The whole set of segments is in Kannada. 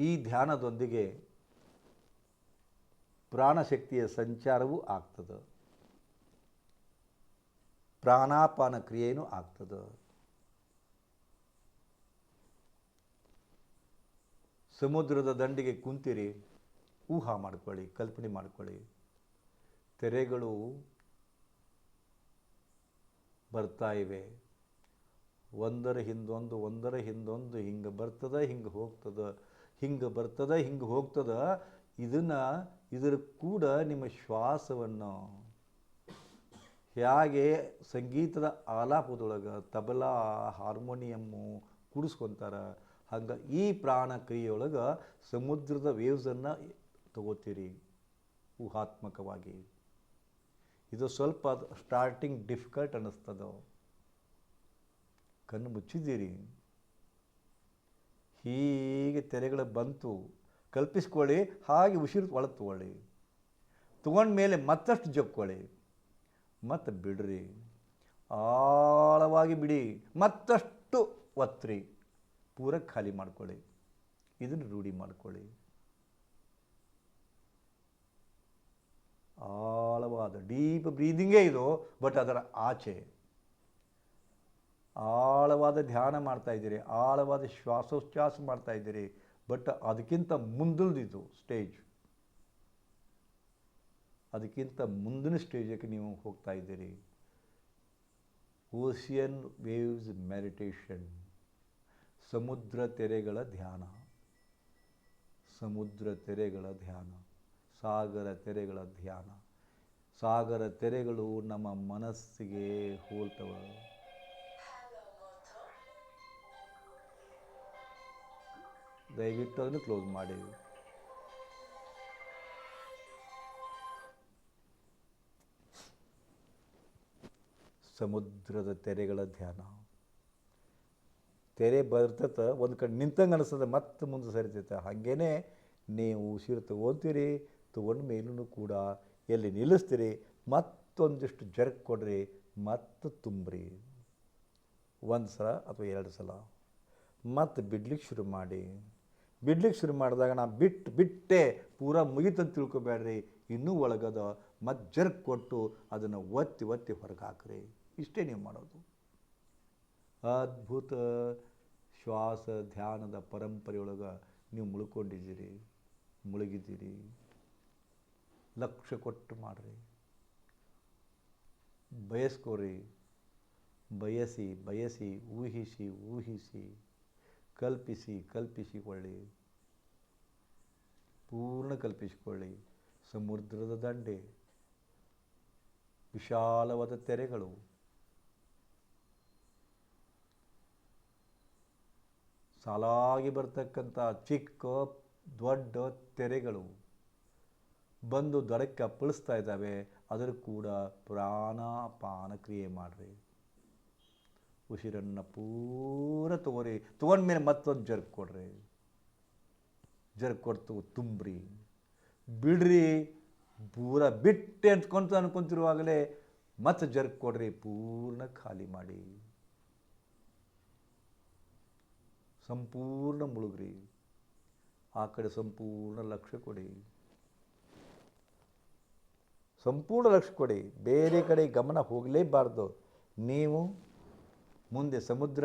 ಈ ಧ್ಯಾನದೊಂದಿಗೆ ಪ್ರಾಣಶಕ್ತಿಯ ಸಂಚಾರವೂ ಆಗ್ತದೆ. ಪ್ರಾಣಾಪಾನ ಕ್ರಿಯೆಯೂ ಆಗ್ತದೆ. ಸಮುದ್ರದ ದಂಡಿಗೆ ಕುಂತಿರಿ, ಊಹಾ ಮಾಡ್ಕೊಳ್ಳಿ, ಕಲ್ಪನೆ ಮಾಡ್ಕೊಳ್ಳಿ. ತೆರೆಗಳು ಬರ್ತಾ ಇವೆ. ಒಂದರ ಹಿಂದೊಂದು ಒಂದರ ಹಿಂದೊಂದು, ಹಿಂಗೆ ಬರ್ತದೆ, ಹಿಂಗೆ ಹೋಗ್ತದ. ಹಿಂಗೆ ಬರ್ತದ, ಹಿಂಗೆ ಹೋಗ್ತದ, ಇದನ್ನು ಇದರ ಕೂಡ ನಿಮ್ಮ ಶ್ವಾಸವನ್ನು ಹೇಗೆ ಸಂಗೀತದ ಆಲಾಪದೊಳಗೆ ತಬಲಾ, ಹಾರ್ಮೋನಿಯಮ್ಮು ಕೂಡಿಸ್ಕೊತಾರ, ಹಂಗೆ ಈ ಪ್ರಾಣ ಕ್ರಿಯೆಯೊಳಗೆ ಸಮುದ್ರದ ವೇವ್ಸನ್ನು ತಗೋತೀರಿ ಊಹಾತ್ಮಕವಾಗಿ. ಇದು ಸ್ವಲ್ಪ ಸ್ಟಾರ್ಟಿಂಗ್ ಡಿಫಿಕಲ್ಟ್ ಅನ್ನಿಸ್ತದ. ಕಣ್ಣು ಮುಚ್ಚಿದ್ದೀರಿ. ಹೀಗೆ ತೆರೆಗಳು ಬಂತು. ಕಲ್ಪಿಸ್ಕೊಳ್ಳಿ, ಹಾಗೆ ಉಸಿರು ಒಳಗೆ ತಗೊಳ್ಳಿ ತಗೊಂಡ್ಮೇಲೆ ಮತ್ತಷ್ಟು ಜಕ್ಕೊಳ್ಳಿ. ಮತ್ತು ಬಿಡ್ರಿ. ಆಳವಾಗಿ ಬಿಡಿ. ಮತ್ತಷ್ಟು ಒತ್ರಿ. ಪೂರ ಖಾಲಿ ಮಾಡ್ಕೊಳ್ಳಿ. ಇದನ್ನು ರೂಢಿ ಮಾಡ್ಕೊಳ್ಳಿ. ಆಳವಾದ, ಡೀಪ್ ಬ್ರೀದಿಂಗೇ ಇದು, ಬಟ್ ಅದರ ಆಚೆ. ಆಳವಾದ ಧ್ಯಾನ ಮಾಡ್ತಾ ಇದ್ದೀರಿ, ಆಳವಾದ ಶ್ವಾಸೋಚ್ಛ್ವಾಸ ಮಾಡ್ತಾ ಇದ್ದೀರಿ ಬಟ್ ಅದಕ್ಕಿಂತ ಮುಂದಿಲ್ದಿದ್ದು ಸ್ಟೇಜ್ ಅದಕ್ಕಿಂತ ಮುಂದಿನ ಸ್ಟೇಜಕ್ಕೆ ನೀವು ಹೋಗ್ತಾ ಇದ್ದೀರಿ. ಓಸಿಯನ್ ವೇವ್ಸ್ ಮೆಡಿಟೇಷನ್ ಸಮುದ್ರ ತೆರೆಗಳ ಧ್ಯಾನ, ಸಮುದ್ರ ತೆರೆಗಳ ಧ್ಯಾನ, ಸಾಗರ ತೆರೆಗಳ ಧ್ಯಾನ, ಸಾಗರ ತೆರೆಗಳು ನಮ್ಮ ಮನಸ್ಸಿಗೆ ಹೋಲ್ತವೆ. ದಯವಿಟ್ಟು ಅದನ್ನು ಕ್ಲೋಸ್ ಮಾಡಿ. ಸಮುದ್ರದ ತೆರೆಗಳ ಧ್ಯಾನ. ತೆರೆ ಬರ್ತತ ಒಂದು ಕಡೆ ನಿಂತಂಗೆ ಅನಿಸ್ತದೆ, ಮತ್ತೆ ಮುಂದೆ ಸರಿತೈತೆ. ಹಾಗೇನೆ ನೀವು ಉಸಿರು ತಗೋತೀರಿ, ತಗೊಂಡ ಮೇಲೂ ಕೂಡ ಎಲ್ಲಿ ನಿಲ್ಲಿಸ್ತೀರಿ, ಮತ್ತೊಂದಿಷ್ಟು ಜರ್ಕ್ ಕೊಡ್ರಿ, ಮತ್ತು ತುಂಬ್ರಿ. ಒಂದು ಸಲ ಅಥವಾ ಎರಡು ಸಲ. ಮತ್ತು ಬಿಡ್ಲಿಕ್ಕೆ ಶುರು ಮಾಡಿ. ಬಿಡ್ಲಿಕ್ಕೆ ಶುರು ಮಾಡಿದಾಗ ನಾ ಬಿಟ್ಟು ಬಿಟ್ಟೆ ಪೂರಾ ಮುಗಿತಂತ ತಿಳ್ಕೊಬೇಡ್ರಿ. ಇನ್ನೂ ಒಳಗದ ಮತ್ತೆ ಜರ್ಕ್ ಕೊಟ್ಟು ಅದನ್ನು ಒತ್ತಿ ಒತ್ತಿ ಹೊರಗೆ ಹಾಕ್ರಿ ಇಷ್ಟೇ ನೀವು ಮಾಡೋದು. ಅದ್ಭುತ ಶ್ವಾಸ ಧ್ಯಾನದ ಪರಂಪರೆಯೊಳಗೆ ನೀವು ಮುಳ್ಕೊಂಡಿದ್ದೀರಿ. ಮುಳುಗಿದ್ದೀರಿ. ಲಕ್ಷ ಕೊಟ್ಟು ಮಾಡಿರಿ. ಬಯಸ್ಕೋರಿ. ಬಯಸಿ ಬಯಸಿ, ಊಹಿಸಿ ಊಹಿಸಿ. ಕಲ್ಪಿಸಿ, ಕಲ್ಪಿಸಿಕೊಳ್ಳಿ. ಪೂರ್ಣ ಕಲ್ಪಿಸಿಕೊಳ್ಳಿ. ಸಮುದ್ರದ ದಂಡೆ, ವಿಶಾಲವಾದ ತೆರೆಗಳು. ಸಾಲಾಗಿ ಬರ್ತಕ್ಕಂಥ ಚಿಕ್ಕ, ದೊಡ್ಡ ತೆರೆಗಳು ಬಂದು ದಡಕ್ಕೆ ಅಪ್ಪಳಿಸ್ತಾ ಇದ್ದಾವೆ. ಅದರ ಕೂಡ ಪ್ರಾಣಾಪಾನ ಕ್ರಿಯೆ ಮಾಡಿರಿ. ಉಸಿರನ್ನು ಪೂರ ತಗೋರಿ ತೊಗೊಂಡ್ಮೇಲೆ ಮತ್ತೊಂದು ಜರ್ಕ್ ಕೊಡ್ರಿ. ಜರ್ಕ್ ಕೊಡ್ತು, ತುಂಬ್ರಿ. ಬಿಡ್ರಿ, ಪೂರ ಬಿಟ್ಟೆ ಅಂತ್ಕೊಂತ ಅನ್ಕೊಂತಿರುವಾಗಲೇ ಮತ್ತೆ ಜರ್ಕ್ ಕೊಡ್ರಿ, ಪೂರ್ಣ ಖಾಲಿ ಮಾಡಿ. ಸಂಪೂರ್ಣ ಮುಳುಗ್ರಿ. ಆ ಕಡೆ ಸಂಪೂರ್ಣ ಲಕ್ಷ್ಯ ಕೊಡಿ. ಸಂಪೂರ್ಣ ಲಕ್ಷ್ಯ ಕೊಡಿ. ಬೇರೆ ಕಡೆ ಗಮನ ಹೋಗಲೇಬಾರ್ದು. ನೀವು ಮುಂದೆ ಸಮುದ್ರ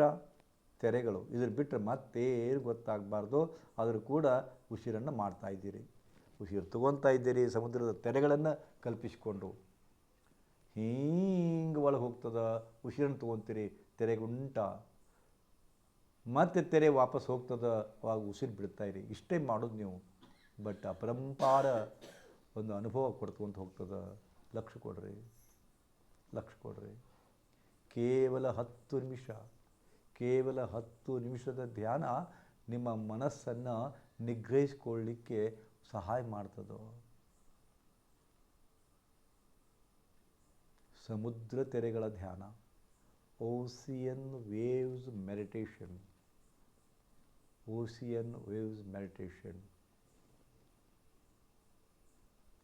ತೆರೆಗಳು ಇದ್ರ ಬಿಟ್ಟರೆ ಮತ್ತೇನು ಗೊತ್ತಾಗಬಾರ್ದು. ಆದರೂ ಕೂಡ ಉಸಿರನ್ನು ಮಾಡ್ತಾ ಇದ್ದೀರಿ. ಉಸಿರು ತಗೊತಾ ಇದ್ದೀರಿ ಸಮುದ್ರದ ತೆರೆಗಳನ್ನು ಕಲ್ಪಿಸಿಕೊಂಡು. ಹಿಂಗೆ ಒಳಗೆ ಹೋಗ್ತದ. ಉಸಿರನ್ನು ತೊಗೊತೀರಿ ತೆರೆಗುಂಟ ಮತ್ತೆ ತೆರೆ ವಾಪಸ್ ಹೋಗ್ತದ. ಅವಾಗ ಉಸಿರು ಬಿಡ್ತಾ ಇರಿ. ಇಷ್ಟೇ ಮಾಡೋದು ನೀವು. ಬಟ್ ಅಪರಂಪಾರ ಒಂದು ಅನುಭವ ಕೊಡ್ಕೊಂತ ಹೋಗ್ತದ. ಲಕ್ಷ ಕೊಡ್ರಿ. ಲಕ್ಷ ಕೊಡ್ರಿ. ಕೇವಲ ಹತ್ತು ನಿಮಿಷ, ಕೇವಲ ಹತ್ತು ನಿಮಿಷದ ಧ್ಯಾನ ನಿಮ್ಮ ಮನಸ್ಸನ್ನು ನಿಗ್ರಹಿಸ್ಕೊಳ್ಳಿಕ್ಕೆ ಸಹಾಯ ಮಾಡ್ತದೋ? ಸಮುದ್ರ ತೆರೆಗಳ ಧ್ಯಾನ, ocean waves meditation, ocean waves meditation.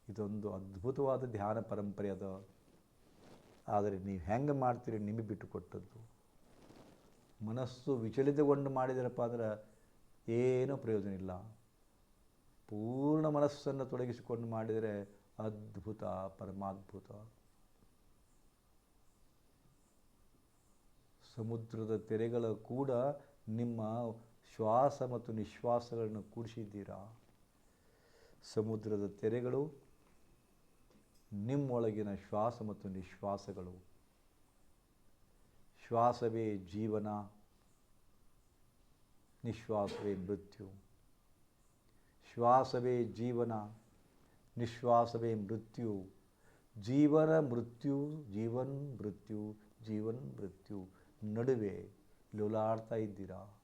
ಇದೊಂದು ಅದ್ಭುತವಾದ ಧ್ಯಾನ ಪರಂಪರೆ ಅದ. ಆದರೆ ನೀವು ಹೆಂಗೆ ಮಾಡ್ತೀರಿ ನಿಮಗೆ ಬಿಟ್ಟು ಕೊಟ್ಟದ್ದು. ಮನಸ್ಸು ವಿಚಲಿತಗೊಂಡು ಮಾಡಿದರಪ್ಪ ಅಂದ್ರೆ ಏನೂ ಪ್ರಯೋಜನ ಇಲ್ಲ. ಪೂರ್ಣ ಮನಸ್ಸನ್ನು ತೊಡಗಿಸಿಕೊಂಡು ಮಾಡಿದರೆ ಅದ್ಭುತ, ಪರಮಾದ್ಭುತ. ಸಮುದ್ರದ ತೆರೆಗಳು ಕೂಡ ನಿಮ್ಮ ಶ್ವಾಸ ಮತ್ತು ನಿಶ್ವಾಸಗಳನ್ನು ಕೂಡಿಸಿದ್ದೀರಾ? ಸಮುದ್ರದ ತೆರೆಗಳು ನಿಮ್ಮೊಳಗಿನ ಶ್ವಾಸ ಮತ್ತು ನಿಶ್ವಾಸಗಳು. ಶ್ವಾಸವೇ ಜೀವನ, ನಿಶ್ವಾಸವೇ ಮೃತ್ಯು. ಶ್ವಾಸವೇ ಜೀವನ, ನಿಶ್ವಾಸವೇ ಮೃತ್ಯು. ಜೀವನ ಮೃತ್ಯು, ಜೀವನ್ ಮೃತ್ಯು ಜೀವನ್ ಮೃತ್ಯು. ನಡುವೆ ಲೋಲಾಡ್ತಾ ಇದ್ದೀರಾ?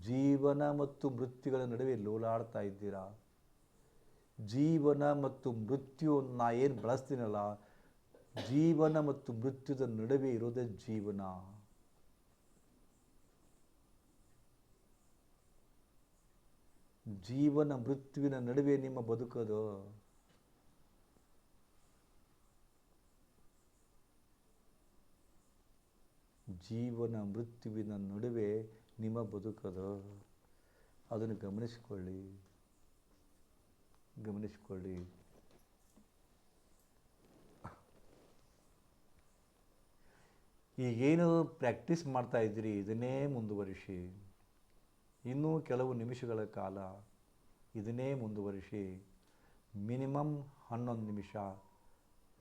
ಜೀವನ ಮತ್ತು ಮೃತ್ಯುಗಳ ನಡುವೆ ಲೋಲಾಡ್ತಾ ಇದ್ದೀರಾ? ಜೀವನ ಮತ್ತು ಮೃತ್ಯು ನಾ ಏನು ಬಳಸ್ತೀನಲ್ಲ, ಜೀವನ ಮತ್ತು ಮೃತ್ಯುದ ನಡುವೆ ಇರೋದೇ ಜೀವನ. ಜೀವನ ಮೃತ್ಯುವಿನ ನಡುವೆ ನಿಮ್ಮ ಬದುಕೋದು. ಜೀವನ ಮೃತ್ಯುವಿನ ನಡುವೆ ನಿಮ್ಮ ಬದುಕೋದು. ಅದನ್ನು ಗಮನಿಸಿಕೊಳ್ಳಿ. ಗಮನಿಸಿಕೊಳ್ಳಿ. ಈಗೇನು ಪ್ರಾಕ್ಟೀಸ್ ಮಾಡ್ತಾ ಇದ್ದೀರಿ? ಇದನ್ನೇ ಮುಂದುವರಿಸಿ. ಇನ್ನೂ ಕೆಲವು ನಿಮಿಷಗಳ ಕಾಲ ಇದನ್ನೇ ಮುಂದುವರಿಸಿ. ಮಿನಿಮಮ್ ಹನ್ನೊಂದು ನಿಮಿಷ,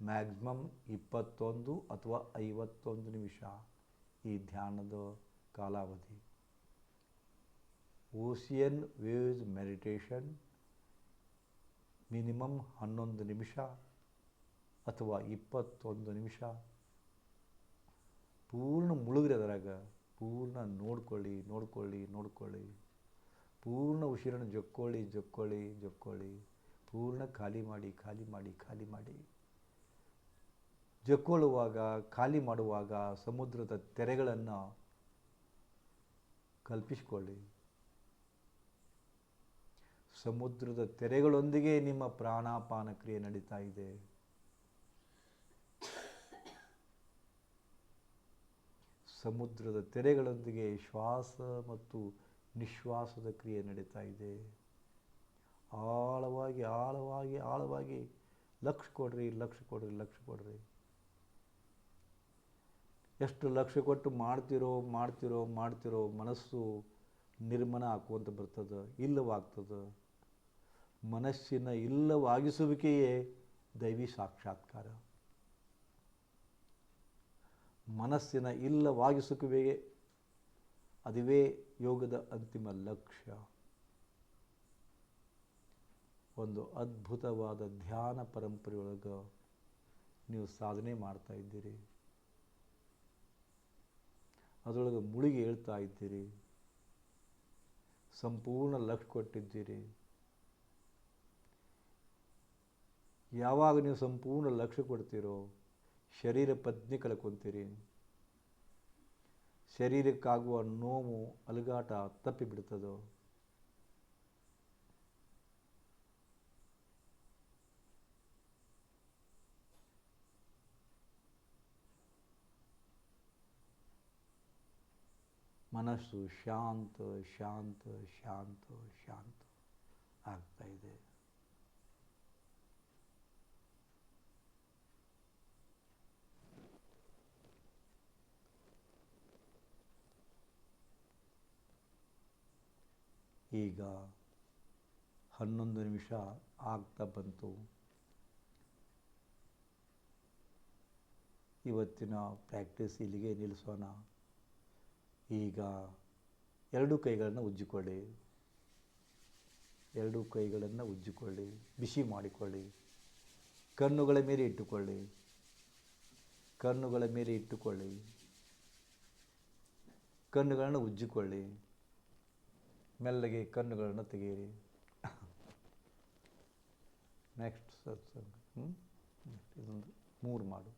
ಮ್ಯಾಕ್ಸಿಮಮ್ ಇಪ್ಪತ್ತೊಂದು ಅಥವಾ ಐವತ್ತೊಂದು ನಿಮಿಷ ಈ ಧ್ಯಾನದ ಕಾಲಾವಧಿ. ಓಸಿಯನ್ ವೇವ್ಸ್ ಮೆಡಿಟೇಷನ್ ಮಿನಿಮಮ್ ಹನ್ನೊಂದು ನಿಮಿಷ ಅಥವಾ ಇಪ್ಪತ್ತೊಂದು ನಿಮಿಷ. ಪೂರ್ಣ ಮುಳುಗ್ರಿ ಅದರಾಗ ಪೂರ್ಣ ನೋಡ್ಕೊಳ್ಳಿ ನೋಡ್ಕೊಳ್ಳಿ ನೋಡ್ಕೊಳ್ಳಿ. ಪೂರ್ಣ ಉಸಿರನ್ನು ಜೊಕ್ಕೊಳ್ಳಿ ಜೊಕ್ಕೊಳ್ಳಿ ಜೊಕ್ಕೊಳ್ಳಿ. ಪೂರ್ಣ ಖಾಲಿ ಮಾಡಿ ಖಾಲಿ ಮಾಡಿ ಖಾಲಿ ಮಾಡಿ. ಜೊಕ್ಕೊಳ್ಳುವಾಗ, ಖಾಲಿ ಮಾಡುವಾಗ ಸಮುದ್ರದ ತೆರೆಗಳನ್ನು ಕಲ್ಪಿಸಿಕೊಳ್ಳಿ. ಸಮುದ್ರದ ತೆರೆಗಳೊಂದಿಗೆ ನಿಮ್ಮ ಪ್ರಾಣಾಪಾನ ಕ್ರಿಯೆ ನಡೀತಾ ಇದೆ. ಸಮುದ್ರದ ತೆರೆಗಳೊಂದಿಗೆ ಶ್ವಾಸ ಮತ್ತು ನಿಶ್ವಾಸದ ಕ್ರಿಯೆ ನಡೀತಾ ಇದೆ. ಆಳವಾಗಿ ಆಳವಾಗಿ ಆಳವಾಗಿ ಲಕ್ಷ ಕೊಡ್ರಿ ಲಕ್ಷ ಕೊಡ್ರಿ ಲಕ್ಷ ಕೊಡ್ರಿ. ಎಷ್ಟು ಲಕ್ಷ ಕೊಟ್ಟು ಮಾಡ್ತಿರೋ ಮಾಡ್ತಿರೋ ಮಾಡ್ತಿರೋ ಮನಸ್ಸು ನಿರ್ಮನ ಹಾಕುವಂತ ಬರ್ತದೆ, ಇಲ್ಲವಾಗ್ತದೆ. ಮನಸ್ಸಿನ ಇಲ್ಲವಾಗಿಸುವಿಕೆಯೇ ದೈವಿ ಸಾಕ್ಷಾತ್ಕಾರ. ಮನಸ್ಸಿನ ಇಲ್ಲವಾಗಿಸುವಿಕೆಯೇ ಅದುವೇ ಯೋಗದ ಅಂತಿಮ ಲಕ್ಷ್ಯ. ಒಂದು ಅದ್ಭುತವಾದ ಧ್ಯಾನ ಪರಂಪರೆಯೊಳಗೆ ನೀವು ಸಾಧನೆ ಮಾಡ್ತಾ ಇದ್ದೀರಿ. ಅದರೊಳಗೆ ಮುಳುಗಿ ಹೇಳ್ತಾ ಇದ್ದೀರಿ. ಸಂಪೂರ್ಣ ಲಕ್ಷ ಕೊಟ್ಟಿದ್ದೀರಿ. ಯಾವಾಗ ನೀವು ಸಂಪೂರ್ಣ ಲಕ್ಷ್ಯ ಕೊಡ್ತೀರೋ, ಶರೀರ ಪತ್ನಿ ಕಳ್ಕೊತೀರಿ ಶರೀರಕ್ಕಾಗುವ ನೋವು, ಅಲುಗಾಟ ತಪ್ಪಿಬಿಡ್ತದೋ? ಮನಸ್ಸು ಶಾಂತ ಶಾಂತ ಶಾಂತ ಶಾಂತ ಆಗ್ತಾ ಈಗ ಹನ್ನೊಂದು ನಿಮಿಷ ಆಗ್ತಾ ಬಂತು. ಇವತ್ತಿನ ಪ್ರಾಕ್ಟೀಸ್ ಇಲ್ಲಿಗೆ ನಿಲ್ಲಿಸೋಣ. ಈಗ ಎರಡೂ ಕೈಗಳನ್ನು ಉಜ್ಜಿಕೊಳ್ಳಿ. ಎರಡೂ ಕೈಗಳನ್ನು ಉಜ್ಜಿಕೊಳ್ಳಿ, ಬಿಸಿ ಮಾಡಿಕೊಳ್ಳಿ. ಕಣ್ಣುಗಳ ಮೇಲೆ ಇಟ್ಟುಕೊಳ್ಳಿ. ಕಣ್ಣುಗಳ ಮೇಲೆ ಇಟ್ಟುಕೊಳ್ಳಿ. ಕಣ್ಣುಗಳನ್ನು ಉಜ್ಜಿಕೊಳ್ಳಿ. ಮೆಲ್ಲಗೆ ಕಣ್ಣುಗಳನ್ನು ತೆಗೆಯಿರಿ. ನೆಕ್ಸ್ಟ್ ಇದೊಂದು ಮೂರು ಮಾಡು